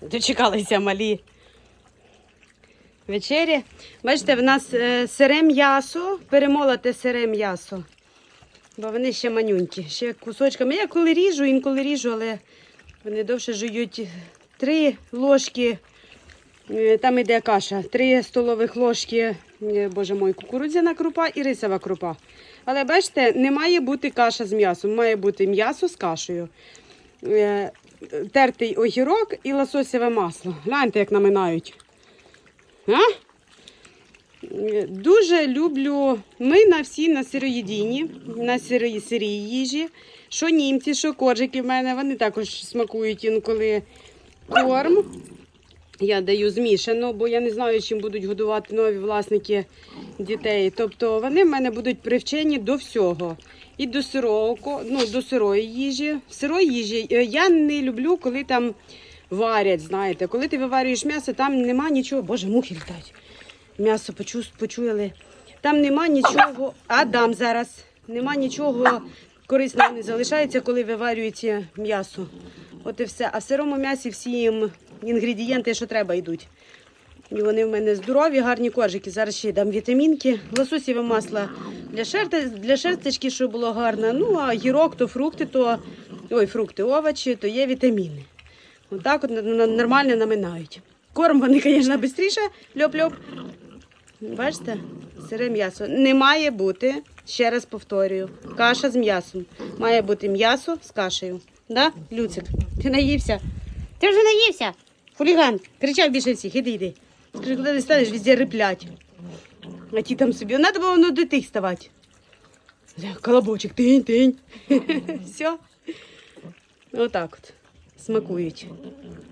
Дочекалися малі. Вечері. Бачите, в нас е, сире м'ясо, перемолоте сире м'ясо. Бо вони ще манюнькі, ще кусочками. Я коли ріжу, інколи ріжу, але вони довше жують три ложки. е, Там іде каша, три столових ложки, е, боже мой, кукурудзяна крупа і рисова крупа. Але бачите, не має бути каша з м'ясом, має бути м'ясо з кашею. Тертий огірок і лососеве масло. Гляньте, як наминають. А? Дуже люблю. Ми на всі на сироїдіні, на сирої сирій їжі. Що німці, що коржики в мене, вони також смакують інколи корм. Я даю змішано, бо я не знаю, чим будуть годувати нові власники дітей. Тобто вони в мене будуть привчені до всього. І до сирого, ну, до сирої їжі. Сирої їжі е, я не люблю, коли там варять, знаєте. Коли ти виварюєш м'ясо, там нема нічого. Боже, мухи літають. М'ясо почу, почуяли. Там нема нічого. Адам зараз. Нема нічого корисного не залишається, коли виварюється м'ясо. От і все. А в сирому м'ясі всі їм інгредієнти, що треба, йдуть. І вони в мене здорові, гарні коржики. Зараз ще дам вітамінки. Лососіве масло для, шерти, для шерсточки, щоб було гарно. Ну, а гірок, то фрукти, то ой, фрукти, овочі, то є вітаміни. Отак от, на- нормально наминають. Корм вони, звісно, швидше, льоп-льоп. Бачите, сире м'ясо. Не має бути, ще раз повторюю, каша з м'ясом. Має бути м'ясо з кашею. Да, Люцик? Ти наївся? Ти вже наївся? Хуліган, кричав більше всіх, іди, іди. Скажи, куди ти станеш, везде риплять. А ті там собі. Надо було воно до тих ставати. Колобочик, тинь, тинь. Все. Отак от. Смакують.